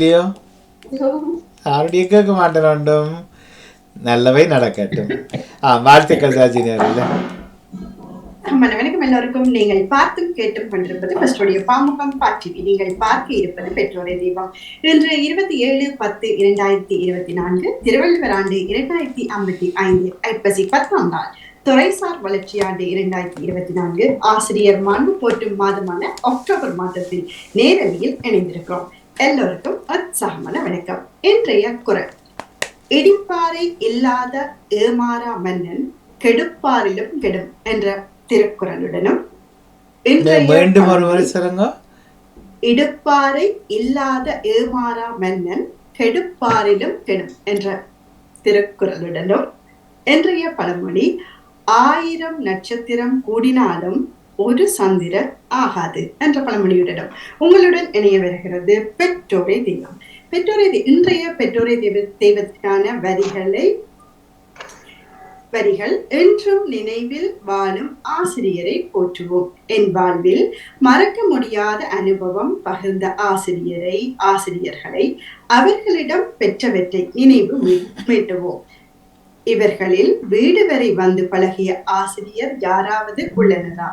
இல்லையோ யாருடைய கேட்க மாட்டேன் வேண்டும் நல்லவை நடக்கட்டும் ஆ வாழ்த்துக்கள் சாஜினியர் இல்லை அம்மன் வணக்கம் எல்லோருக்கும் நீங்கள் பார்த்து கேட்டும் கொண்டிருப்பது ஃபர்ஸ்டுடைய பாமுகம் பாட்டிவி நீங்கள் பார்க்க இருப்பது பெற்றோரை தெய்வம் இன்று இருபத்தி ஏழு பத்து இரண்டாயிரத்தி இருபத்தி நான்கு திருவள்ளுவர் ஆண்டு இரண்டாயிரத்தி ஐம்பத்தி ஐந்து ஐப்பசி பத்தாம் நாள் துறைசார் வளர்ச்சி ஆண்டு இரண்டாயிரத்தி இருபத்தி நான்கு ஆசிரியர் மண் போற்றும் மாதமான அக்டோபர் மாதத்தில் நேரடியில் இணைந்திருக்கிறோம் எல்லோருக்கும் உற்சாகமான வணக்கம். இன்றைய குரல். இடிப்பாறை இல்லாத ஏமாறா மன்னன் கெடுப்பாரிலும் கெடும் என்ற திருக்குறளுடனும் மீண்டும் ஒரு முறை சொல்லுங்க. இடுப்பாறை இல்லாத ஏமாறா மன்னன் கெடுப்பாரிலும் கெடும் என்ற திருக்குறளுடனும் இன்றைய பழமொழி ஆயிரம் நட்சத்திரம் கூடினாலும் ஒரு சந்திரன் ஆகாது என்ற பழமொழியுடன் உங்களுடன் இணைய வருகிறது பெற்றோரை தெய்வம். பெற்றோரை இன்றைய பெற்றோரை தெய்வ தெய்வத்திற்கான வரிகளை வரிகள் என்றும் நினைவில் வாழும் ஆசிரியரை போற்றுவோம். என் வாழ்வில் மறக்க முடியாத அனுபவம் பகிர்ந்த ஆசிரியரை ஆசிரியர்களை அவர்களிடம் பெற்றவற்றை நினைவு மீட்டுவோம். இவர்களில் வீடு வரை வந்து பழகிய ஆசிரியர் யாராவது உள்ளனரா?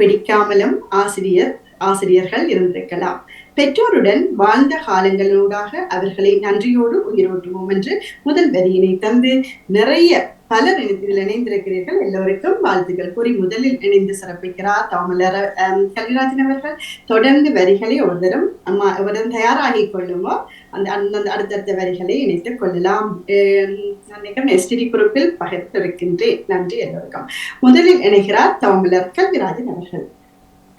பிடிக்காமலும் ஆசிரியர் ஆசிரியர்கள் இருந்திருக்கலாம். பெற்றோருடன் வாழ்ந்த காலங்களூடாக அவர்களை நன்றியோடு உயிரோட்டுவோம் என்று முதல் வரியினை தந்து நிறைய பலர் இதில் இணைந்திருக்கிறீர்கள். எல்லோருக்கும் வாழ்த்துக்கள் கூறி முதலில் இணைந்து சிறப்பிக்கிறார் தாமலர் கல்விராஜன் அவர்கள். தொடர்ந்து வரிகளை ஒருதரும் அம்மா ஒருதரும் தயாராகி கொள்ளுமோ அந்த அந்த அடுத்தடுத்த வரிகளை இணைத்துக் கொள்ளலாம். அன்றைக்கும் எஸ்டிடி குறிப்பில் பகிர்ந்திருக்கின்றேன். நன்றி எல்லோருக்கும். முதலில் இணைகிறார் தாமலர் கல்விராஜன் அவர்கள்.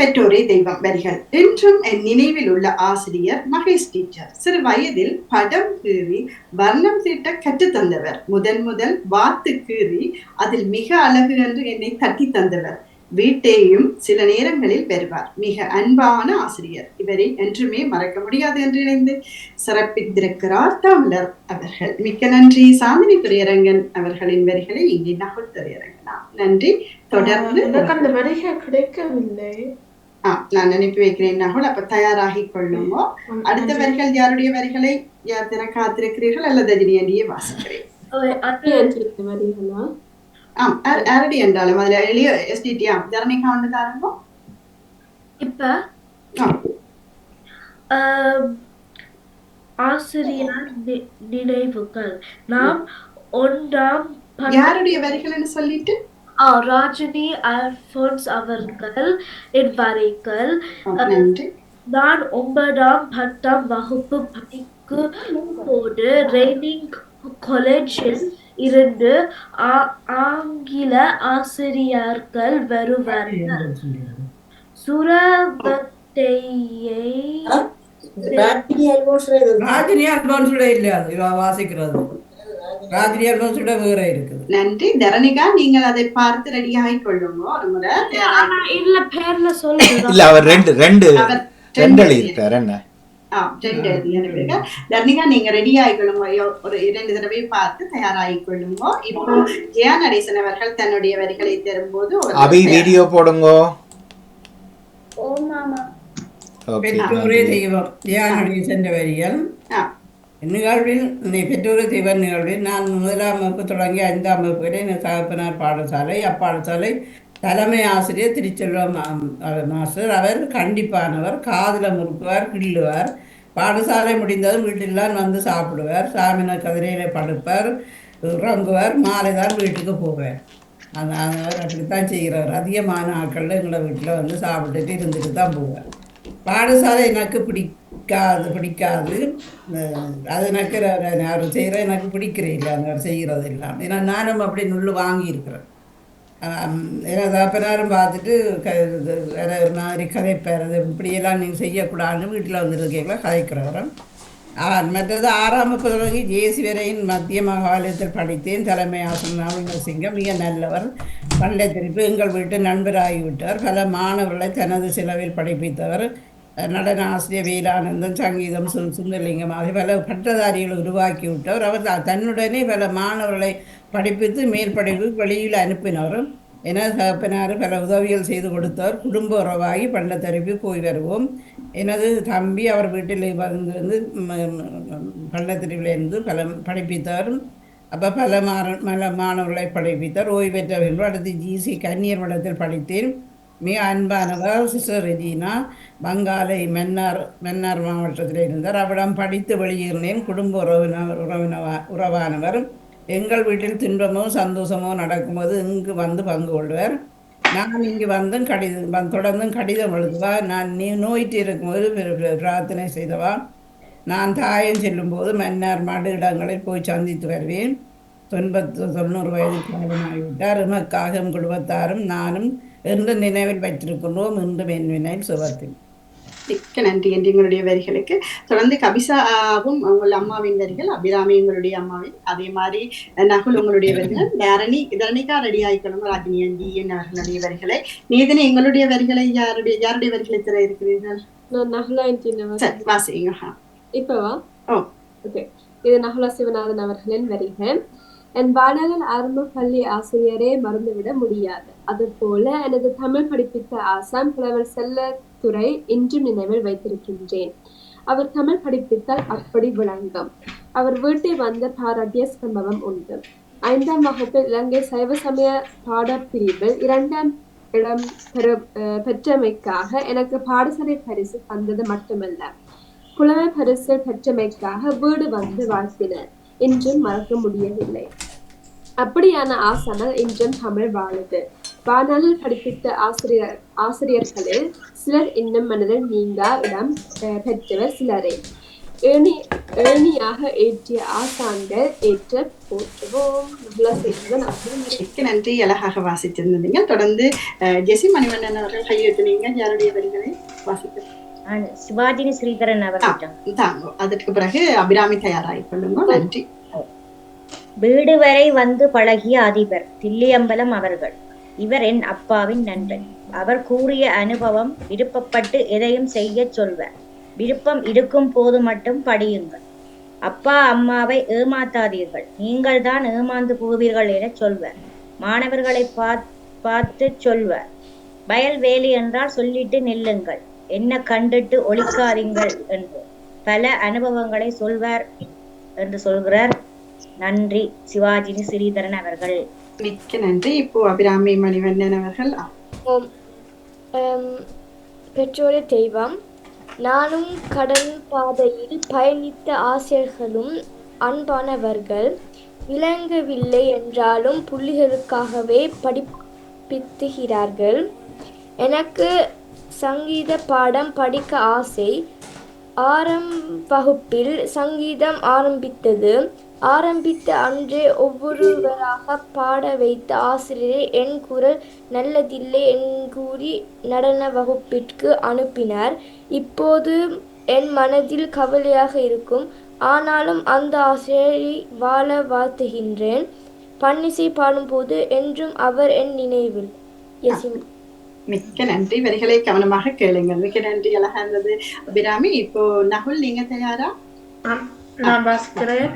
பெற்றோரே தெய்வம். வரிகள். இன்றும் என் நினைவில் உள்ள ஆசிரியர் மகேஷ் டீச்சர். சிறு வயதில் படம் கீறி வர்ணம் தீட்ட கற்றுத்தந்தவர் முதன் முதல் வாத்து கீறி அதில் மிக அழகு என்று என்னை தட்டி தந்தவர். வீட்டையும் சில நேரங்களில் பெறுவார். மிக அன்பான ஆசிரியர். இவரை என்றுமே மறக்க முடியாது என்று இணைந்து சிறப்பித்திருக்கிறார் தமிழர் அவர்கள். மிக்க நன்றி சாந்தினி துரையரங்கன் அவர்களின் வரிகளை இங்கே நகல் துரையரங்கனா நன்றி. தொடர்ந்து எனக்கு அந்த வரிகள் கிடைக்கவில்லை. நான் அனுப்பி வைக்கிறேன். நகுல் அப்ப தயாராகி கொள்ளுமோ அடுத்த வரிகள் யாருடைய வரிகளை யார் தின காத்திருக்கிறீர்கள்? அல்லது ரஜினியடியே வாசிக்கிறேன். வரிகளா? ஆம் யாரடி என்றாலும் அதுல எளிய எஸ்டிடி ஆம் ஜனனிகா வந்து தாருங்க. இப்ப ஆசிரியர் நினைவுகள். நாம் ஒன்றாம் யாருடைய வரிகள்னு சொல்லிட்டு? ராஜினி அல்போன்ஸ் அவர்கள் என் வரைகள் நான் ஒன்பதாம் பத்தாம் வகுப்பு படிக்கும் போது ட்ரைனிங் காலேஜில் இருந்து ஆ- ஆங்கில ஆசிரியர்கள் வருவார்கள் சுரபத்தையை ராஜினி அல்போன்ஸோட இல்ல வாசிக்கிறது. வேற இருக்குது. நன்றி. தரணிகா நீங்கள் அதை பார்த்து ரெடியாகி கொள்ளுங்க ஒரு முறை. ஆனா இல்ல பேர்ல சொல்லுங்க. இல்ல அவர் ரெண்டு ரெண்டு ரெண்டு எழுதியிருக்கார் என்ன? தர்ணிகா நீங்க ரெடி ஆகிக்கொள்ளுங்க. ஒரு இரண்டு தடவை பார்த்து தயாராகி கொள்ளுங்க இப்போ ஜெயா நடேசன் அவர்கள் தன்னுடைய வரிகளை தரும்போது அபி வீடியோ போடுங்கோ. ஓகே பெற்றோரே தெய்வம் தியானுடைய சென்ற வரிகள். ஆ, நிகழ்வில் பெற்றோர் பெற்றோரே நிகழ்வில் நான் முதலாம் வகுப்பு தொடங்கி ஐந்தாம் வகுப்பு வரை என் தகப்பனார் பாடசாலை அப்பாடசாலை தலைமை ஆசிரியர் திருச்செல்வம் மாஸ்டர். அவர் கண்டிப்பானவர் காதில் முறுக்குவார் கிள்ளுவார். பாடசாலை முடிந்ததும் வீட்டிலாம் வந்து சாப்பிடுவார். சாமின கதிரையில் படுப்பார் உறங்குவார் மாலை தான் வீட்டுக்கு போவார். அந்த அவர் அப்படித்தான் செய்கிறவர். அதிகமான ஆட்களில் எங்களை வீட்டில் வந்து சாப்பிட்டுட்டு இருந்துட்டு தான் போவார். பாடசாலை எனக்கு பிடிக்காது பிடிக்காது. அது எனக்கு அவர் செய்கிற எனக்கு பிடிக்கிறே இல்லை அந்த அவர் செய்கிறது எல்லாம் ஏன்னா நானும் அப்படி நுள்ளு வாங்கியிருக்கிறேன். ஏன்னா தகப்பனாரும் பார்த்துட்டு க வேற மாதிரி கதைப்பார் அது இப்படியெல்லாம் நீங்கள் செய்யக்கூடாதுன்னு வீட்டில் வந்து இருக்கீங்களா கதைக்கிறவரும். மற்றது ஆறாம் பிறகு தொடங்கி ஜேசி வரையின் மத்திய மகாலயத்தில் படித்தேன். தலைமை ஆசிரியர் சிங்கம் மிக நல்லவர். பள்ளத்திற்கு எங்கள் வீட்டு நண்பராகிவிட்டார். பல மாணவர்களை தனது செலவில் படிப்பித்தவர். நடன ஆசிரியர் வீரானந்தம் சங்கீதம் சு சுந்தரலிங்கம் ஆகிய பல பட்டதாரிகளை உருவாக்கி விட்டவர் அவர் தன்னுடனே பல மாணவர்களை படிப்பித்து மேற்படிப்பு வெளியில் அனுப்பினவரும் என தகப்பனார் பல உதவிகள் செய்து கொடுத்தவர் குடும்ப உறவாகி பண்டத்தருப்பி போய் வருவோம் எனது தம்பி அவர் வீட்டில் வந்து வந்து பள்ளத்திரிவிலிருந்து பல படிப்பித்தார் அப்போ பல மாற பல மாணவர்களை படிப்பித்தார் ஓய்வு பெற்ற பின்பு அடுத்து ஜிசி கன்னியர் மடத்தில் படித்தேன் மிக அன்பானவர் சிஸ்டர் ரெஜினா பங்காலை மென்னார் மென்னார் மாவட்டத்தில் இருந்தார். அவரிடம் படித்து வெளியேறினேன். குடும்ப உறவினர் உறவினவா உறவானவர். எங்கள் வீட்டில் துன்பமோ சந்தோஷமோ நடக்கும்போது இங்கு வந்து பங்கு கொள்வார். நான் இங்கு வந்தும் கடிதம் தொடர்ந்தும் கடிதம் எழுதுவா. நான் நீ நோயிட்டு இருக்கும்போது பிரார்த்தனை செய்தவா. நான் தாயம் செல்லும்போது மன்னார் மாடு இடங்களில் போய் சந்தித்து வருவேன். தொன்பத்து தொண்ணூறு வயது காலமாகிவிட்டார் எமக்காக குடும்பத்தாரும் நானும் என்று நினைவில் வைத்திருக்கின்றோம் இன்றும் என் வினையில் சுபத்தில் மிக்க நன்றி என்று எங்களுடைய வரிகளுக்கு. தொடர்ந்து கபிசாவும் உங்கள் அம்மாவின் வரிகள் அபிராமி உங்களுடைய அம்மாவின் அதே மாதிரி நகுல் உங்களுடைய வரிகள் தரணி தரணிகா ரெடி ஆயிக்கணும் ராஜினி அண்டி அவர்களுடைய வரிகளை. நீதினி எங்களுடைய வரிகளை யாருடைய யாருடைய வரிகளை திற இருக்கிறீர்கள்? வாசிங்க. இப்பவா? ஓ. ஓகே இது நஹ்லா சிவநாதன் அவர்களின் வரிகள். என் பாடகன் ஆரம்ப பள்ளி ஆசிரியரே மறந்துவிட முடியாது. அதுபோல எனது தமிழ் படிப்பித்த ஆசான் புலவர் செல்லத்துறை இன்றும் நினைவில் வைத்திருக்கின்றேன். அவர் தமிழ் படிப்பித்தால் அப்படி விளங்கும். அவர் வீட்டை வந்து பாராட்டிய சம்பவம் உண்டு. ஐந்தாம் வகுப்பில் இலங்கை சைவ சமய பாடப்பிரிவில் இரண்டாம் இடம் பெற அஹ் பெற்றமைக்காக எனக்கு பாடசாலை பரிசு தந்தது மட்டுமல்ல. புலமை பரிசு பெற்றமைக்காக வீடு வந்து வாழ்த்தினர். என்றும் மறக்க முடியவில்லை. அப்படியான ஆசனம் இன்றும் தமிழ் வாழுது. வானலில் படிப்பித்த ஆசிரியர் ஆசிரியர்களில் சிலர் இன்னும் மனதில் நீங்கா இடம் பெற்றவர் சிலரே. ஏணி ஏணியாக ஏற்றிய ஆசான்கள் ஏற்ற போற்றுவோம். நல்லா செய்தவன் மிக்க நன்றி. அழகாக வாசித்திருந்தீங்க தொடர்ந்து ஜெசி மணிவண்ணன் அவர்கள் கையெழுத்தினீங்க யாருடைய வரிகளை வாசித்து சிவாஜினி ஸ்ரீதரன் அவர்கிட்ட தாங்க அதற்கு பிறகு அபிராமி தயாராகி கொள்ளுங்க நன்றி வீடு வரை வந்து பழகிய அதிபர் தில்லியம்பலம் அவர்கள் இவர் என் அப்பாவின் நண்பன் அவர் கூறிய அனுபவம் விருப்பப்பட்டு எதையும் செய்யச் சொல்வர் விருப்பம் இருக்கும் போது மட்டும் படியுங்கள் அப்பா அம்மாவை ஏமாத்தாதீர்கள் நீங்கள் தான் ஏமாந்து போவீர்கள் என சொல்வர் மாணவர்களை பார்த்து சொல்வர் வயல்வேலி என்றால் சொல்லிட்டு நில்லுங்கள் என்ன கண்டுட்டு ஒழிக்காதீங்கள் என்று பல அனுபவங்களை சொல்வார் என்று சொல்கிறார். நன்றி சிவாஜினி ஸ்ரீதரன் அவர்கள். மிக்க நன்றி. இப்போ அபிராமி மணிவண்ணன் அவர்கள். பெற்றோரே தெய்வம் நானும் கடல் பாதையில் பயணித்த ஆசிரியர்களும் அன்பானவர்கள் விளங்கவில்லை என்றாலும் புள்ளிகளுக்காகவே படிப்பித்துகிறார்கள் எனக்கு சங்கீத பாடம் படிக்க ஆசை. ஆரம் வகுப்பில் சங்கீதம் ஆரம்பித்தது. ஆரம்பித்த அன்றே ஒவ்வொருவராக பாட வைத்த ஆசிரியரை என் குரல் நல்லதில்லை என் கூறி நடன வகுப்பிற்கு அனுப்பினார். இப்போது என் மனதில் கவலையாக இருக்கும். ஆனாலும் அந்த ஆசிரியரை வாழ வாழ்த்துகின்றேன். பன்னிசை பாடும்போது என்றும் அவர் என் நினைவில். எசிம் மிக்க நன்றி. வரிகளை கவனமாக கேளுங்கள். மிக்க நன்றி அழகா இருந்தது அபிராமி இப்போ நகுல் நீங்க தயாரா? நான் வாசிக்கிறேன்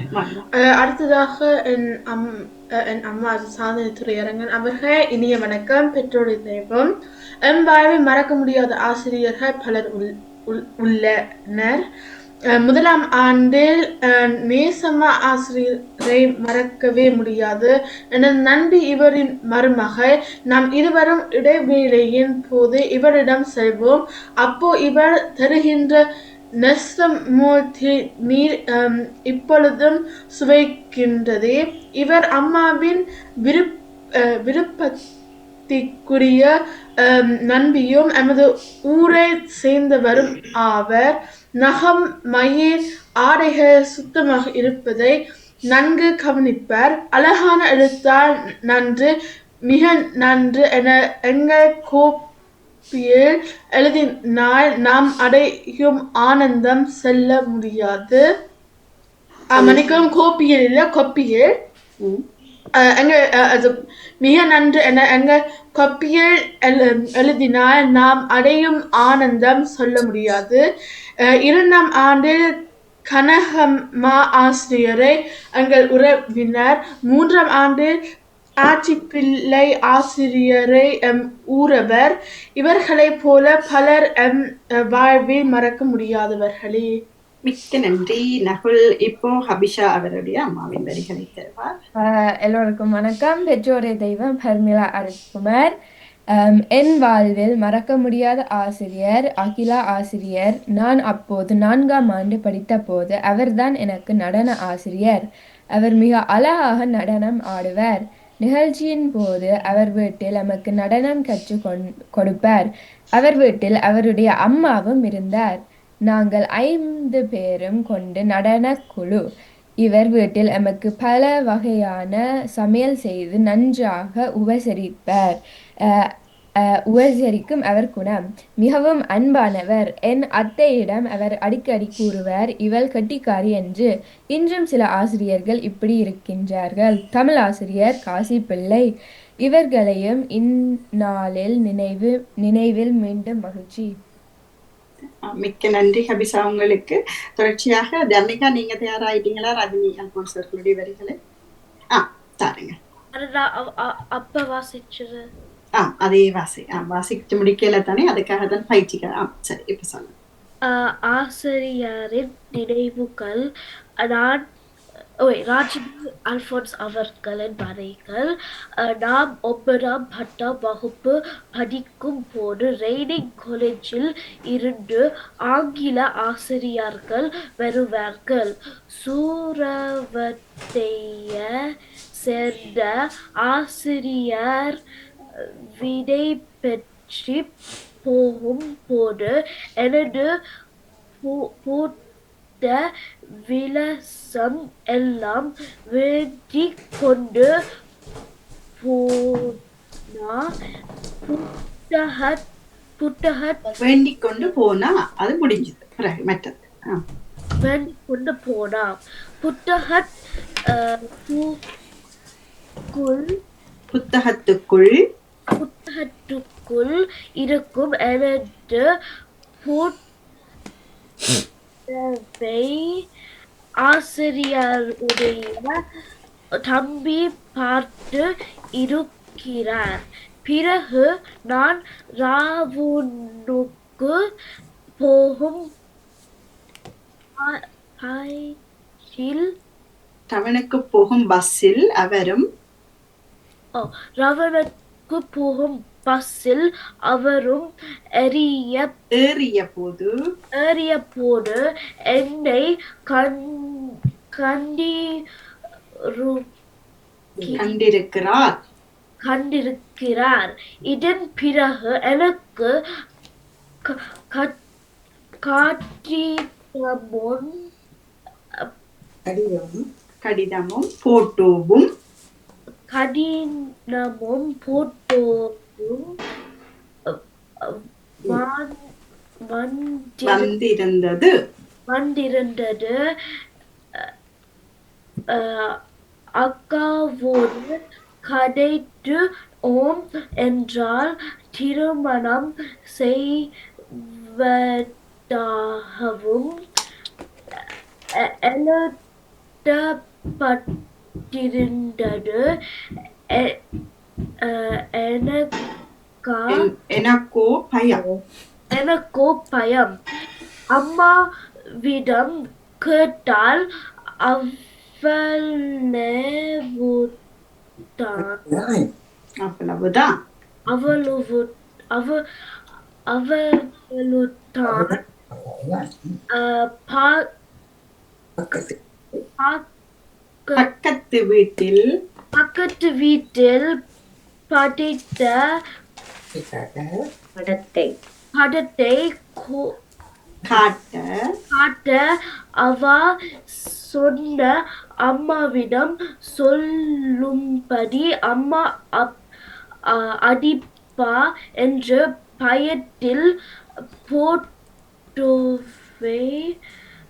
அடுத்ததாக என் அம் என் அம்மா சாதனை துறையரங்கன் அவர்கள் இனிய வணக்கம். பெற்றோர் தெய்வம். என் வாழ்வை மறக்க முடியாத ஆசிரியர்கள் பலர் உள்- உள்- உள்ளனர். முதலாம் ஆண்டில் அஹ், ஆசிரியரை மறக்கவே முடியாது. எனது நண்பி இவரின் மருமகள் நாம் இருவரும் இடைவேளையின் போது இவரிடம் செல்வோம். அப்போ இவர் தருகின்ற நெசமூர்த்தி நீர் இப்பொழுதும் சுவைக்கின்றதே. இவர் அம்மாவின் விருப் அஹ், விருப்பத்திற்குரிய அம், நண்பியும் எமது ஊரை சேர்ந்தவரும் ஆவர். நகம் மயிர் ஆடைகள் சுத்தமாக இருப்பதை நன்கு கவனிப்பார். அழகான எழுத்தால் நன்று மிக நன்று என எங்கள் கோப்பியில் எழுதினால் நாம் அடையும் ஆனந்தம் செல்ல முடியாது. மணிக்கும் கோப்பியில் இல்லை கொப்பியில். எங்கள் அது மிக நன்று என எங்க கப்பியல் எழு- எழுதினால் நாம் அடையும் ஆனந்தம் சொல்ல முடியாது. இரண்டாம் ஆண்டில் கனகம்மா ஆசிரியரை எங்கள் உறவினர். மூன்றாம் ஆண்டில் ஆச்சிப்பிள்ளை ஆசிரியரை எம் ஊரவர். இவர்களைப் போல பலர் எம் வாழ்வில் மறக்க முடியாதவர்களே. மிக்க நன்றி. நகுல் இப்போ ஹபிஷா அவருடைய அம்மாவின் வரிகளை தருவார். ஆஹ் எல்லோருக்கும் வணக்கம். பெற்றோரே தெய்வம் பர்மிளா அருண்குமார். என் வாழ்வில் மறக்க முடியாத ஆசிரியர் அகிலா ஆசிரியர் நான் அப்போது நான்காம் ஆண்டு படித்த போது அவர்தான் எனக்கு நடன ஆசிரியர். அவர் மிக அழகாக நடனம் ஆடுவார். நிகழ்ச்சியின் போது அவர் வீட்டில் நமக்கு நடனம் கற்றுக் கொண் கொடுப்பார். அவர் வீட்டில் அவருடைய அம்மாவும் இருந்தார். நாங்கள் ஐந்து பேரும் கொண்டு நடனக் குழு. இவர் வீட்டில் எமக்கு பல வகையான சமையல் செய்து நன்றாக உபசரிப்பார். அஹ், அஹ், உபசரிக்கும் அவர் குணம். மிகவும் அன்பானவர். என் அத்தையிடம் அவர் அடிக்கடி கூறுவர் இவள் கட்டிக்காரி என்று. இன்றும் சில ஆசிரியர்கள் இப்படி இருக்கின்றார்கள். தமிழ் ஆசிரியர் காசி பிள்ளை இவர்களையும் இந்நாளில் நினைவு நினைவில் மீண்டும் மகிழ்ச்சி. மிக்க நன்றி ஹபிஷா உங்களுக்கு. தொடர்ச்சியாக தர்மிகா நீங்க தயாராயிட்டீங்களா? ரஜினி அல்போன்ஸ் அவர்களுடைய வரிகளை? ஆ தாருங்க. அப்ப வாசிச்சது. ஆ அதே வாசி ஆ வாசித்து முடிக்கல தானே அதுக்காக தான் பயிற்சிக்க ஆ சரி இப்ப சொல்லுங்க. ஆசிரியரின் நினைவுகள் நான் ஓய் ராஜினி அல்போன்ஸ் அவர்களின் வரைகள் நாம் ஒன்பதாம் பத்தாம் வகுப்பு படிக்கும் போது ரெய்னிங் காலேஜில் இருந்து ஆங்கில ஆசிரியர்கள் வருவார்கள் சூரவத்தைய சேர்ந்த ஆசிரியர் விடை பெற்றி போகும் போது எனது பூ- விலசம் எல்லாம் வேண்டிக் கொண்டு போனா புத்தக புத்தக வேண்டிக் கொண்டு போனா அது முடிஞ்சது. மற்றது. வேண்டிக் கொண்டு போனா புத்தக புத்தகத்துக்குள் புத்தகத்துக்குள் இருக்கும் எனது புத்தகத்தை ஆசிரியருடைய தம்பி பார்த்து இருக்கிறார். பிறகு நான் ராவுனுக்கு போகும். டவனுக்கு போகும் பஸ்ஸில் அவரும்? ஓ, ரவணக்கு போகும் பஸ்ஸில் அவரும் எரிய ஏறிய போது ஏறிய போது என்னை கண் கண்டி கண்டிருக்கிறார். கண்டிருக்கிறார். இதன் பிறகு எனக்கு க- க- காட்டிய முன் கடிதம் கடிதமும் போட்டோவும். கடினமும் போட்டோவும் வந்திருந்தது வந்திருந்தது அக்காவோடு கதைத்து ஓம் என்றால் திருமணம் செய்வதாகவும் எழுதப்பட்டிருந்தது எனக்கா? என்- எனக்கோ பயம். எனக்கோ பயம் அம்மாவிடம் கேட்டால் அவ்வளவுதான் அவ்வளவுதான். அவ்வளவு அவ பாக்க- பக்கத்து வீட்டில் பக்கத்து வீட்டில் படித்த படத்தை படத்தை காட்ட. காட்ட அவ சொன்ன அம்மாவிடம் சொல்லும்படி அம்மா அப்- அடிப்பா என்று பயத்தில் போட்டோவை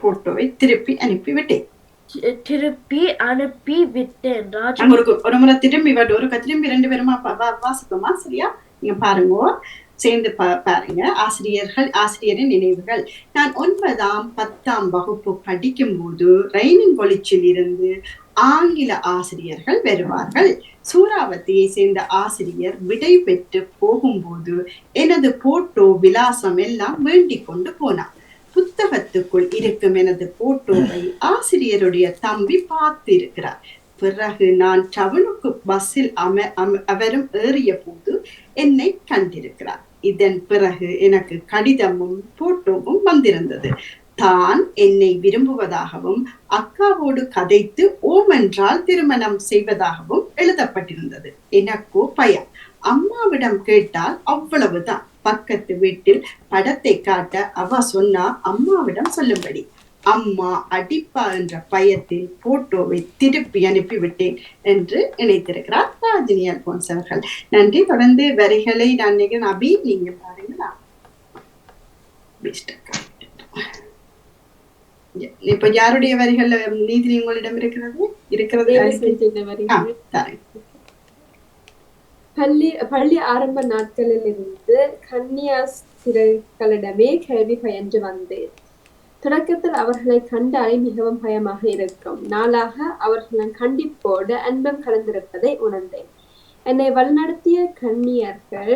போட்டோவை திருப்பி அனுப்பி விட்டேன் தி- திருப்பி அனுப்பி விட்டேன். ராஜா ஒரு ஒரு முறை திரும்பி ஒரு திரும்பி ரெண்டு பேருமா பா- வாசிப்போமா? சரியா? நீங்க பாருங்க. சேர்ந்து பா- பாருங்க. ஆசிரியர்கள் ஆசிரியரின் நினைவுகள். நான் ஒன்பதாம் பத்தாம் வகுப்பு படிக்கும் போது ரைனிங் கொலிச்சில் இருந்து ஆங்கில ஆசிரியர்கள் வருவார்கள். சூறாவதியை சேர்ந்த ஆசிரியர் விடை பெற்று போகும்போது எனது போட்டோ விலாசம் எல்லாம் வேண்டிக் கொண்டு போனார். புத்தகத்துக்குள் இருக்கும் எனது போட்டோவை ஆசிரியருடைய தம்பி பார்த்திருக்கிறார். பிறகு நான் டவுனுக்கு பஸ்ஸில் அம அவரும் ஏறிய போது என்னை கண்டிருக்கிறார். இதன் பிறகு எனக்கு கடிதமும் போட்டோவும் வந்திருந்தது. தான் என்னை விரும்புவதாகவும் அக்காவோடு கதைத்து ஓம் என்றால் திருமணம் செய்வதாகவும் எழுதப்பட்டிருந்தது. எனக்கோ பயம். அம்மாவிடம் கேட்டால் அவ்வளவுதான். பக்கத்து வீட்டில் படத்தை காட்ட அவ சொன்னா அம்மாவிடம் சொல்லும்படி. அம்மா அடிப்பா என்ற பயத்தில் போட்டோவை திருப்பி அனுப்பிவிட்டேன் என்று இணைத்திருக்கிறார் ராஜினி அல்போன்ஸ் அவர்கள். நன்றி. தொடர்ந்து வரிகளை நான் நினைக்கிறேன் அபி நீங்க பாருங்களா. இப்ப யாருடைய வரிகள் நீதி உங்களிடம் இருக்கிறது இருக்கிறது தேவி செஞ்சிருந்த ஆ, வரிகள் தரேன். பள்ளி பள்ளி ஆரம்ப நாட்களில் இருந்து கன்னியாஸ்திரிகளிடமே கேள்வி பயின்று வந்தேன். தொடக்கத்தில் அவர்களை கண்டாலே மிகவும் பயமாக இருக்கும். நாளாக அவர்களின் கண்டிப்போடு அன்பம் கலந்திருப்பதை உணர்ந்தேன். என்னை வழிநடத்திய கன்னியர்கள்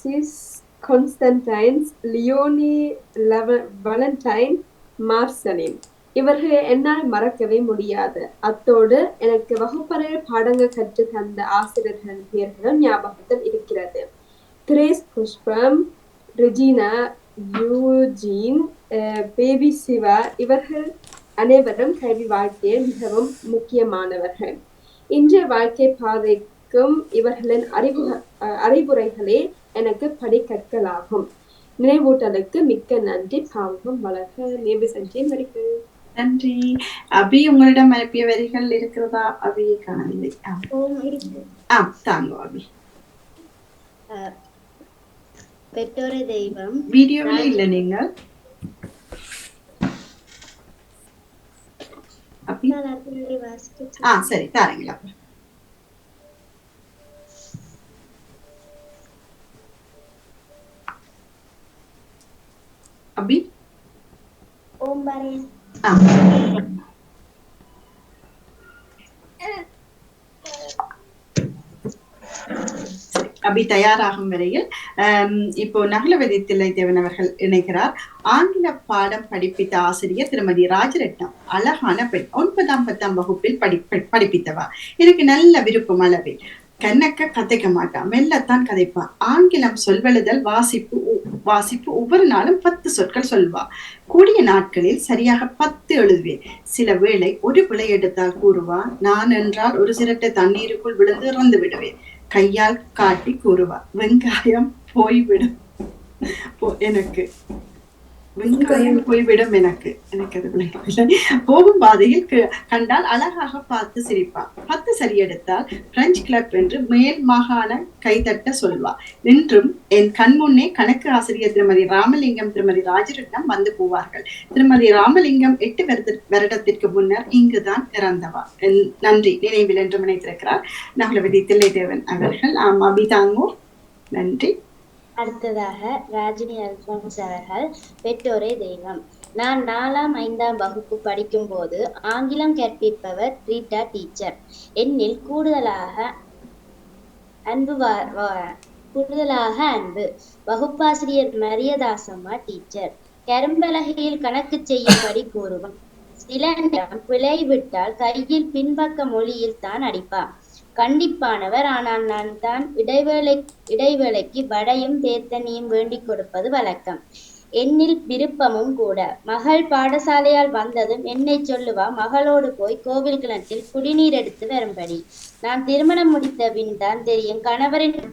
சிஸ் கான்ஸ்டன்டைன்ஸ் லியோனி லவ வலண்டைன் மார்சலின் இவர்களை என்னால் மறக்கவே முடியாது. அத்தோடு எனக்கு வகுப்பறையில் பாடங்கள் கற்று தந்த ஆசிரியர்களின் பெயர்களும் ஞாபகத்தில் இருக்கிறது. கிரேஸ் புஷ்பம் ரெஜினா யூஜீன் பேபி சிவா இவர்கள் அனைவரும் கல்வி வாழ்க்கையில் மிகவும் முக்கியமானவர்கள். இன்றைய வாழ்க்கை பாதைக்கும் இவர்களின் அறிவு அறிவுரைகளே எனக்கு படிக்கற்களாகும். நினைவூட்டலுக்கு மிக்க நன்றி. பாவகம் வளர்க. நேபி சஞ்சய் வரிகள் நன்றி. அபி உங்களிடம் அனுப்பிய வரிகள் இருக்கிறதா? அபியை காணவில்லை. ஆ. தாங்க அபி. பெற்றோரை தெய்வம். வீடியோவில் இல்ல நீங்க அபி? நான் அதனுடைய வாசிக்க ஆ சரி தாரீங்களா அபி. ஓம் பாரே அபி தயாராகும் வரையில் இப்போ நகலவதி தில்லைத்தேவன் அவர்கள் இணைகிறார். ஆங்கில பாடம் படிப்பித்த ஆசிரியர் திருமதி ராஜரட்னம் அழகான பெண் ஒன்பதாம் பத்தாம் வகுப்பில் படி படி- படிப்பித்தவா? எனக்கு நல்ல விருப்பம் அளவில். கண்ணக்க கதைக்க மாட்டான். மெல்லத்தான் கதைப்பான். ஆங்கிலம் சொல்வெழுதல் வாசிப்பு வாசிப்பு ஒவ்வொரு நாளும் பத்து சொற்கள் சொல்வா. கூடிய நாட்களில் சரியாக பத்து எழுதுவேன். சில வேளை ஒரு பிழை எடுத்தால் கூறுவா நான் என்றால் ஒரு சிரட்டை தண்ணீருக்குள் விழுந்து இறந்து விடுவேன். கையால் காட்டி கூறுவா வெங்காயம் போய்விடும். எனக்கு வெங்காயம் போய்விடும் எனக்கு. எனக்கு அது விளங்கவில்லை போகும் பாதையில் கண்டால் அழகாக பார்த்து சிரிப்பார். பத்து சரி எடுத்தால் பிரெஞ்சு கிளப் என்று மேல் மாகாண கைதட்ட சொல்வா நின்றும் என் கண்முன்னே கணக்கு ஆசிரியர் திருமதி ராமலிங்கம் திருமதி ராஜரிடம் வந்து போவார்கள். திருமதி ராமலிங்கம் எட்டு வருட வருடத்திற்கு முன்னர் இங்குதான் பிறந்தவா நன்றி. நினைவில் என்று நினைத்திருக்கிறார். நகுலவதி தில்லைதேவன் அவர்கள். ஆமா அபிதாங்கோ. நன்றி. அடுத்ததாக ராஜினி அல்போன்ஸ் அவர்கள் பெற்றோரே தெய்வம். நான் நாலாம் ஐந்தாம் வகுப்பு படிக்கும்போது ஆங்கிலம் கற்பிப்பவர் ரீட்டா டீச்சர். என்னில் கூடுதலாக அன்பு கூடுதலாக அன்பு. வகுப்பாசிரியர் மரியதாசம்மா டீச்சர். கரும்பலகையில் கணக்கு செய்யும்படி கூறுவார் சில நேரம் பிழை விட்டால் கையில் பின்பக்க மொழியில் தான் அடிப்பான். கண்டிப்பானவர். ஆனால் நான் தான் இடைவேளை இடைவேளைக்கு வடையும் தேர்தனியும் வேண்டிக் கொடுப்பது வழக்கம். என்னில் விருப்பமும் கூட. மகள் பாடசாலையால் வந்ததும் என்னை சொல்லுவா மகளோடு போய் கோவில் கிணற்றில் குடிநீர் எடுத்து வரும்படி. நான் திருமணம் முடித்த பின் தான் தெரியும் கணவரின்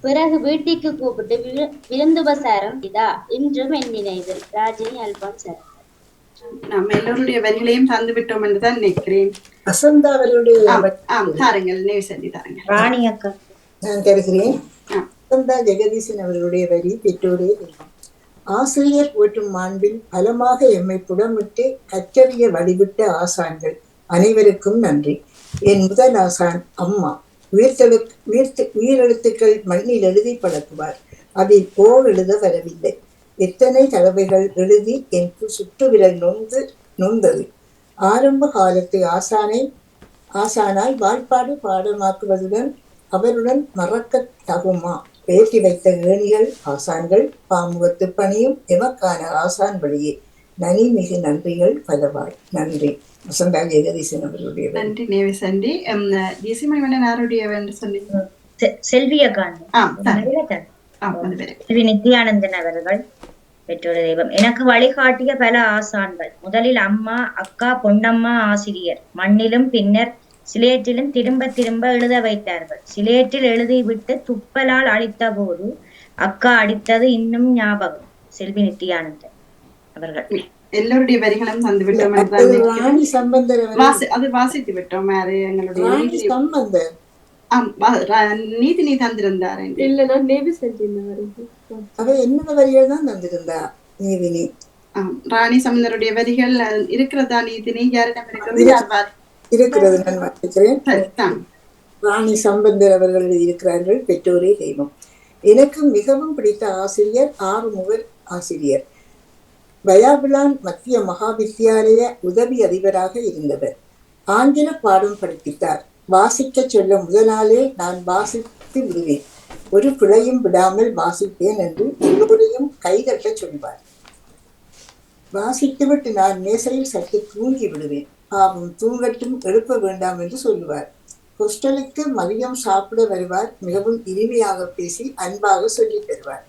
பிறகு வீட்டிற்கு கூப்பிட்டு விரு- விருந்துபசாரம் இதா இன்றும் என் நினைவில். ராஜினி அல்பம் சார் நம்ம எல்லோருடைய வரிகளையும் தந்து விட்டோம் என்று தான் நினைக்கிறேன். வசந்தா அவர்களுடைய ஆம், தாருங்கள் செஞ்சு தாருங்கள். ராணி அக்கா. நான் தருகிறேன் வசந்தா ஜெகதீசன் அவர்களுடைய வரி பெற்றோரே ஆசிரியர் போற்றும் மாண்பில் பலமாக எம்மை புடமிட்டு கற்றறிய வழிவிட்ட ஆசான்கள் அனைவருக்கும் நன்றி. என் முதல் ஆசான் அம்மா. உயிர்த்தெழு உயிர்த்து உயிரெழுத்துக்கள் மண்ணில் எழுதி பழக்குவார். அதில் ஓர் எழுத வரவில்லை. எத்தனை தடவைகள் எழுதி என் சுட்டு விரல் நொந்து நொந்தது. ஆரம்ப காலத்து ஆசானை ஆசானால் வாய்ப்பாடு பாடமாக்குவதுடன் அவருடன் மறக்க தகுமா? பேட்டி வைத்த ஏணிகள் ஆசான்கள் பாமுகத்து பணியும் எமக்கான ஆசான் வழியே. நனி மிகு நன்றிகள் பலவாய். நன்றி. வசந்தா ஜெகதீசன் அவர்களுடைய வரி. நன்றி நேவி சண்டி ஜெசிமணி மன்னன் யாருடைய சொன்னீங்க? செ- செல்விய காந்தி ஆ தான். நல்ல தான். ஆ அது பேரு செல்வி நித்யானந்தன் அவர்கள். பெற்றோர் தெய்வம். எனக்கு வழிகாட்டிய பல ஆசான்கள். முதலில் அம்மா அக்கா பொன்னம்மா ஆசிரியர். மண்ணிலும் பின்னர் சிலேட்டிலும் திரும்ப திரும்ப எழுத வைத்தார்கள். சிலேட்டில் எழுதிவிட்டு துப்பலால் அடித்த போது அக்கா அடித்தது இன்னும் ஞாபகம். செல்வி நித்யானந்தன் அவர்கள். எல்லோருடைய வரிகளும் தந்து விட்டோம் அது வாசித்து விட்டோம் எங்களுடைய ராணி நீதி- சம்பந்தர் ஆம், வா- ரா- நீதி நீ தந்திருந்தார் என்று. இல்ல நான் நேவி செஞ்சிருந்தேன் அவர். என்ன வரிகள் தான் தந்திருந்தா நீதினி ஆம், ராணி சம்பந்தருடைய வரிகள் இருக்கிறதா நீதினி யாரிடம் இருக்கிறது யார் வா- இருக்கிறது நான் வாசிக்கிறேன். ராணி சம்பந்தர் அவர்கள் இருக்கிறார்கள் பெற்றோரே தெய்வம். எனக்கு மிகவும் பிடித்த ஆசிரியர் ஆறுமுகர் ஆசிரியர். பயாபிலான் மத்திய மகாவித்தியாலய உதவி அதிபராக இருந்தவர். ஆங்கில பாடம் படிப்பித்தார். வாசிக்க சொல்ல முதலாலே நான் வாசித்து விடுவேன். ஒரு பிழையும் விடாமல் வாசிப்பேன் என்று எல்லோரையும் கைதட்டச் சொல்வார். வாசித்துவிட்டு நான் மேசையில் சற்று தூங்கி விடுவேன். பாவம் தூங்கட்டும் எழுப்ப வேண்டாம் என்று சொல்லுவார் ஹோஸ்டலுக்கு மதியம் சாப்பிட வருவார் மிகவும் இனிமையாக பேசி அன்பாக சொல்லித் தருவார்.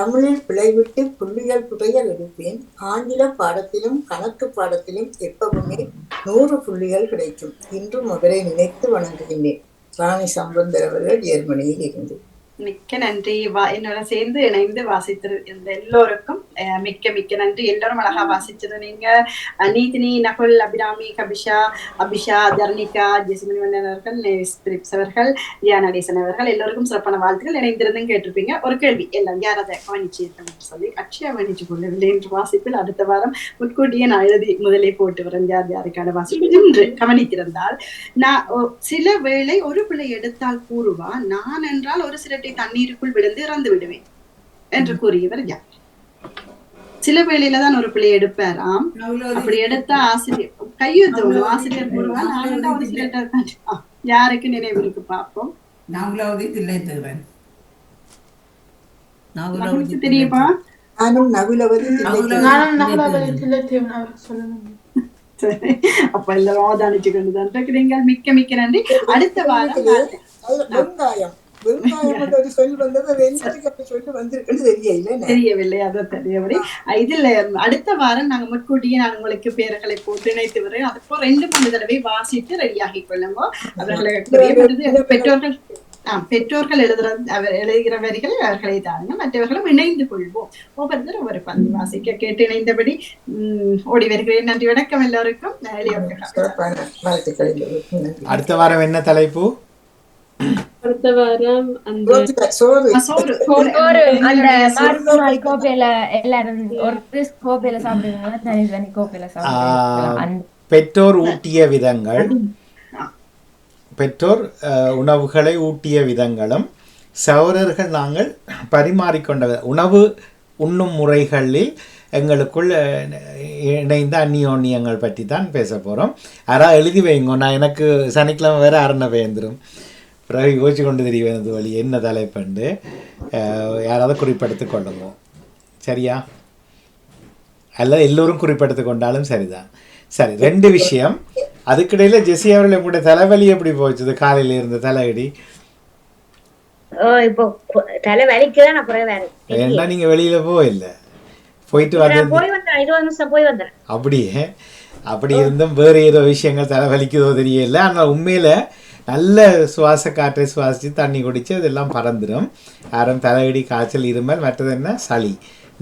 தமிழில் பிழைவிட்டு புள்ளிகள் புதைய எடுப்பேன். ஆங்கில பாடத்திலும் கணக்கு பாடத்திலும் எப்பவுமே நூறு புள்ளிகள் கிடைக்கும். இன்றும் அவரை நினைத்து வணங்குகின்றேன். ராணி சம்பந்தர் அவர்கள் ஜெர்மனியில் இருந்து. மிக்க நன்றி. வா என்னோட சேர்ந்து இணைந்து வாசித்திருந்த எல்லோருக்கும் மிக்க மிக்க நன்றி எல்லாரும் அழகா வாசிச்சது நீங்க அஹ், நீதினி நகுல் அபிராமி கபிஷா அபிஷா தர்ணிகா ஜெசிமணி மன்னன் அவர்கள் அவர்கள் ஜியா நடேசன் அவர்கள் எல்லோருக்கும் சிறப்பான வாழ்த்துக்கள் இணைந்திருந்தும் கேட்டிருப்பீங்க ஒரு கேள்வி எல்லாம் யார் அதை கவனிச்சிருக்கணும் என்று சொல்லி அக்ஷயா கவனிச்சு கொள்ளவில்லை என்று வாசிப்பில் அடுத்த வாரம் முன்கூட்டியே நான் எழுதி முதலே போட்டு வரேன் யார் யாருக்கான வாசிப்பு என்று கவனித்திருந்தால் நான் சில வேளை ஒரு பிள்ளை எடுத்தால் கூறுவா நான் என்றால் ஒரு சிரட்டை தண்ணீருக்குள் விழுந்து இறந்து விடுவேன் என்று கூறியவர் யார் சில வேளையில தான் ஒரு பிள்ளை எடுப்பாராம் அப்படி எடுத்தா ஆசிரியர் கையெழுத்தணும் ஆசிரியர் நான் ஒரு ஆ, யாருக்கு நினைவு இருக்கு பார்ப்போம். நாங்களாவது தில்லை தெரியுமா? நானும் நகுலவதி அப்ப எல்லாரும் அவதானிச்சு கொண்டுதான் இருக்கிறீங்க. மிக்க மிக்க நன்றி. அடுத்த வாரம் வெங்காயம். வெங்காயம் என்ற ஒரு சொல் வந்தது அது என்னத்துக்கு அப்படி சொல்லி வந்திருக்குன்னு தெரியல தெரியவில்லை அதை தெரியவில்லை. இதுல அடுத்த வாரம் நாங்க முன்கூட்டியே நான் உங்களுக்கு பேர்களை போட்டு இணைத்து வரேன் அதுப்போ ரெண்டு மூணு தடவை வாசிட்டு ரெடியாகி கொள்ளுங்க. அவர்களுக்கு பெற்றோர்கள் ஆ, பெற்றோர்கள் எழுதுற அவர் எழுதுகிற வரிகளை அவர்களை தாருங்க மற்றவர்களும் இணைந்து கொள்வோம். ஒவ்வொருத்தரும் ஒவ்வொரு பந்து வாசிக்க கேட்டு இணைந்தபடி உம், ஓடி வருகிறேன். நன்றி வணக்கம் எல்லாருக்கும். அடுத்த வாரம் என்ன தலைப்பு? அடுத்த வாரம் அந்த சோறு அந்த மார்க் கோப்பையில எல்லாரும் ஒரு கோப்பையில சாப்பிடுவாங்க தனி தனி கோப்பையில சாப்பிடுவாங்க. அந்த பெற்றோர் ஊட்டிய விதங்கள். பெற்றோர் உணவுகளை ஊட்டிய விதங்களும் சௌரர்கள் நாங்கள் பரிமாறிக்கொண்ட உணவு உண்ணும் முறைகளில் எங்களுக்குள் இணைந்த அந்நியோன்யங்கள் பற்றி தான் பேச போகிறோம் யாராவது எழுதி வைங்க. நான் எனக்கு சனிக்கிழமை வேறு அரணை பெயர்ந்துடும் பிறகு யோசிச்சு கொண்டு தெரியும் எனது வழி என்ன தலைப்பண்டு யாராவது குறிப்பெடுத்து கொள்ளுங்க சரியா? அல்ல எல்லோரும் குறிப்பெடுத்து கொண்டாலும் சரிதான். சரி ரெண்டு விஷயம். அதுக்கிடையில ஜெசி அவர்கள் உங்களுடைய தலைவலி எப்படி போச்சுது காலையில இருந்த தலையடி? இப்போ ஏன்னா நீங்க வெளியில போகல போயிட்டு வந்து போய் வந்தேன் அப்படியே. அப்படி இருந்தும் வேறு ஏதோ விஷயங்கள் தலைவலிக்குதோ தெரியல. ஆனால் உண்மையில நல்ல சுவாச காற்றை சுவாசித்து தண்ணி குடிச்சு அதெல்லாம் பறந்துடும் யாரும் தலையடி காய்ச்சல் இருமல் மற்றது என்ன? சளி.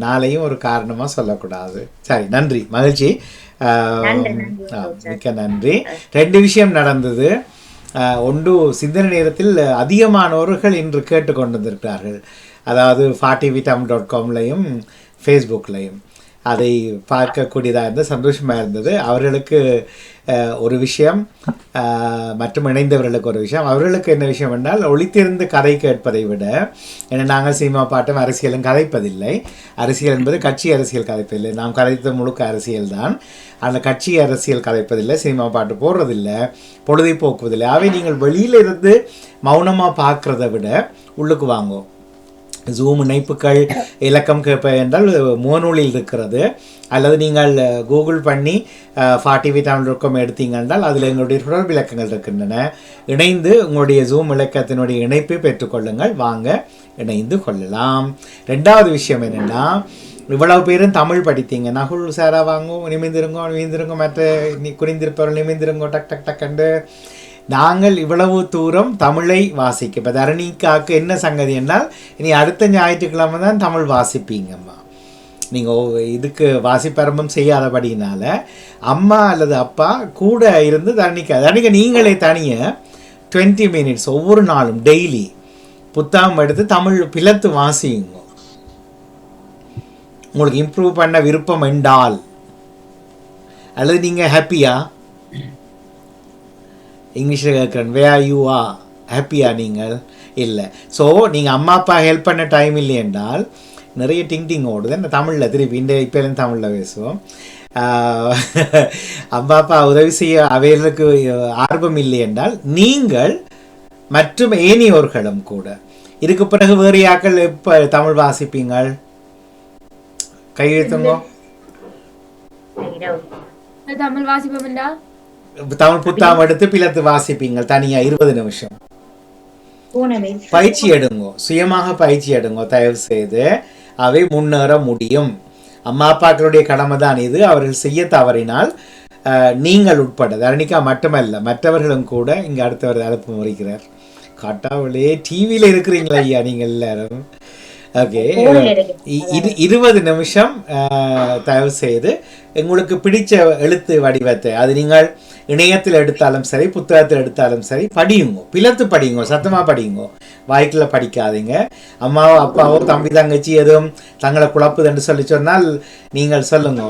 நாளையும் ஒரு காரணமாக சொல்லக்கூடாது. சரி நன்றி. மகிழ்ச்சி. மிக்க நன்றி. ரெண்டு விஷயம் நடந்தது. ஒன்று சிந்தனை நேரத்தில் அதிகமானவர்கள் இன்று கேட்டுக்கொண்டிருக்கிறார்கள். அதாவது ஃபார்ட்டி விடம் டாட் காம்லையும் ஃபேஸ்புக்லையும் அதை பார்க்கக்கூடியதாக இருந்தது சந்தோஷமாக இருந்தது. அவர்களுக்கு ஒரு விஷயம் மற்றும் இணைந்தவர்களுக்கு ஒரு விஷயம். அவர்களுக்கு என்ன விஷயம் என்றால் ஒளித்திருந்து கதை கேட்பதை விட ஏன்னா நாங்கள் சினிமா பாட்டும் அரசியலும் கதைப்பதில்லை. அரசியல் என்பது கட்சி அரசியல் கதைப்பதில்லை. நாம் கதைத்த முழுக்க அரசியல் தான். அந்த கட்சி அரசியல் கதைப்பதில்லை சினிமா பாட்டு போடுறதில்லை பொழுதை போக்குவதில்லை. அவை நீங்கள் வெளியிலிருந்து மௌனமாக பார்க்குறத விட உள்ளுக்கு வாங்கும் ஜூம் இணைப்புகள் இலக்கம் கேட்ப என்றால் முகநூலில் இருக்கிறது. அல்லது நீங்கள் கூகுள் பண்ணி ஃபார்ட்டி வி தமிழ் ரொக்கம் எடுத்தீங்க என்றால் அதில் எங்களுடைய தொடர்பு இலக்கங்கள் இருக்கின்றன. இணைந்து உங்களுடைய ஜூம் இலக்கத்தினுடைய இணைப்பை பெற்றுக்கொள்ளுங்கள் வாங்க இணைந்து கொள்ளலாம். ரெண்டாவது விஷயம் என்னென்னா இவ்வளவு பேரும் தமிழ் படித்தீங்க. நகுல் சாரா வாங்கும் நிமிந்திருங்கோ நிமிந்திருங்கோ மற்ற குறிந்திருப்பவர்கள் நிமிந்திருங்கோ டக் டக் டக்குண்டு நாங்கள் இவ்வளவு தூரம் தமிழை வாசிக்க இப்போ தரணிக்காக்கு என்ன சங்கதி என்றால் இனி அடுத்த ஞாயிற்றுக்கிழமை தான் தமிழ் வாசிப்பீங்கம்மா. நீங்கள் இதுக்கு வாசிப்பரம்பம் செய்யாதபடினால அம்மா அல்லது அப்பா கூட இருந்து தரணிக்கா தரணிக்க நீங்களே தனிய டுவெண்ட்டி மினிட்ஸ் ஒவ்வொரு நாளும் டெய்லி புத்தகம் எடுத்து தமிழ் பிளத்து வாசியுங்க. உங்களுக்கு இம்ப்ரூவ் பண்ண விருப்பம் என்றால் அல்லது நீங்கள் ஹாப்பியா? இங்கிலீஷில் கேட்குறேன் வே ஆர் யூ ஆ ஹாப்பியா நீங்கள்? இல்லை. ஸோ நீங்கள் அம்மா அப்பா ஹெல்ப் பண்ண டைம் இல்லை என்றால் நிறைய டிங் டிங் ஓடுது. இந்த தமிழில் திருப்பி இந்த இப்போலேருந்து தமிழில் பேசுவோம். அம்மா அப்பா உதவி செய்ய அவைகளுக்கு ஆர்வம் இல்லை என்றால் நீங்கள் மற்றும் ஏனியோர்களும் கூட. இதுக்கு பிறகு வேறு யாக்கள் எப்போ தமிழ் வாசிப்பீங்கள்? கையெழுத்துங்க தமிழ் வாசிப்போம் தமிழ் புத்தகம் எடுத்து பிளத்து வாசிப்பீங்க தனியா இருபது நிமிஷம். பயிற்சி எடுங்கோ சுயமாக பயிற்சி எடுங்கோ தயவு செய்து. அவை முன்னேற முடியும். அம்மா அப்பாக்களுடைய கடமை தான் இது. அவர்கள் செய்ய தவறினால் நீங்கள் உட்பட தரணிக்கா மட்டுமல்ல மற்றவர்களும் கூட இங்கே அடுத்தவர் அழைப்பு முறைக்கிறார். காட்டாவளே டிவியில் இருக்கிறீங்களா ஐயா நீங்கள் எல்லாரும்? ஓகே. இது இருபது நிமிஷம் தயவு செய்து. உங்களுக்கு பிடிச்ச எழுத்து வடிவத்தை அது நீங்கள் இணையத்தில் எடுத்தாலும் சரி புத்தகத்தில் எடுத்தாலும் சரி படியுங்க. பிளத்து படியுங்க சத்தமாக படியுங்க. வாய்க்கில் படிக்காதீங்க. அம்மாவோ அப்பாவோ தம்பி தங்கச்சி எதுவும் தங்களை குழப்புதுன்னு சொல்லி சொன்னால் நீங்கள் சொல்லுங்க.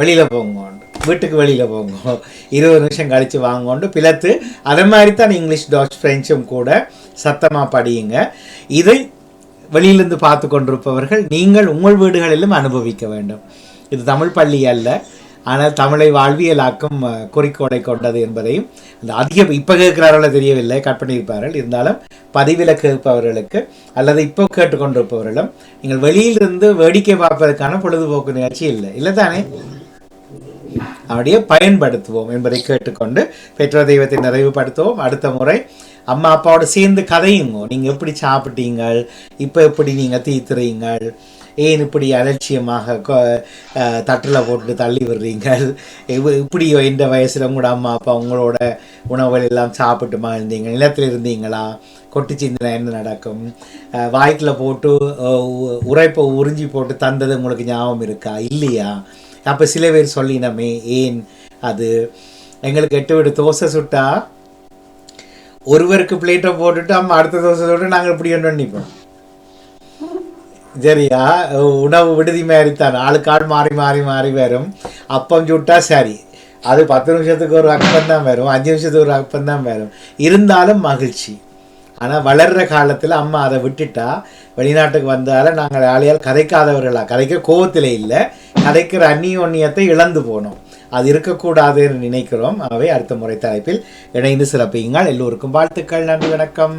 வெளியில் போங்க. வீட்டுக்கு வெளியில போங்க. இருபது நிமிஷம் கழிச்சு வாங்கோண்டு பிளத்து அதே மாதிரி தான் இங்கிலீஷ் டாச் ஃப்ரெஞ்சும் கூட சத்தமா படியுங்க. இதை வெளியிலிருந்து பார்த்து கொண்டிருப்பவர்கள் நீங்கள் உங்கள் வீடுகளிலும் அனுபவிக்க வேண்டும். இது தமிழ் பள்ளி அல்ல. ஆனால் தமிழை வாழ்வியலாக்கும் குறிக்கோளை கொண்டது என்பதையும் அந்த அதிக இப்போ கேட்கிறார்களோ தெரியவில்லை கட் பண்ணியிருப்பார்கள். இருந்தாலும் பதிவில் கேட்பவர்களுக்கு அல்லது இப்போ கேட்டுக்கொண்டிருப்பவர்களும் நீங்கள் வெளியிலிருந்து வேடிக்கை பார்ப்பதற்கான பொழுதுபோக்கு நிகழ்ச்சி இல்லை. இல்லை தானே அப்படியே பயன்படுத்துவோம் என்பதை கேட்டுக்கொண்டு பெற்றோர் தெய்வத்தை நிறைவுபடுத்துவோம். அடுத்த முறை அம்மா அப்பாவோட சேர்ந்து கதையுங்க. நீங்கள் எப்படி சாப்பிட்டீங்கள்? இப்போ எப்படி நீங்கள் தீத்துறீங்கள் ஏன் இப்படி அலட்சியமாக தட்டில் போட்டு தள்ளி விடுறீங்கள்? இப்படி இந்த வயசில் உங்களோட அம்மா அப்பா உங்களோட உணவுகள் எல்லாம் சாப்பிட்டு இருந்தீங்க? நிலத்தில் இருந்தீங்களா? கொட்டி என்ன நடக்கும்? வாய்க்கில் போட்டு அஹ், உரைப்பை உறிஞ்சி போட்டு தந்தது உங்களுக்கு ஞாபகம் இருக்கா? இல்லையா? அப்போ சில பேர் சொல்லினமே ஏன் அது? எங்களுக்கு எட்டு வீடு தோசை சுட்டா? ஒருவருக்கு பிளேட்டை போட்டுட்டு அம்மா அடுத்த தோசை சுட்டு நாங்கள் இப்படி ஒன்று நிற்போம் சரியா? உணவு விடுதி மாதிரி தான் ஆளுக்கு மாறி மாறி மாறி வரும். அப்பம் சுட்டா சரி. அது பத்து நிமிஷத்துக்கு ஒரு அப்பம் தான் வரும். அஞ்சு நிமிஷத்துக்கு ஒரு அப்பம் தான் வரும். இருந்தாலும் மகிழ்ச்சி. ஆனால் வளர்கிற காலத்தில் அம்மா அதை விட்டுட்டா வெளிநாட்டுக்கு வந்தால நாங்கள் ஆளையால் கதைக்காதவர்களா? கதைக்க கோவத்தில் இல்லை. கதைக்கிற அந்நியோன்யத்தை இழந்து போனோம். அது இருக்கக்கூடாதுன்னு நினைக்கிறோம். அவை அடுத்த முறை தலைப்பில் இணைந்து சிறப்பியுங்கள். எல்லோருக்கும் வாழ்த்துக்கள். நன்றி வணக்கம்.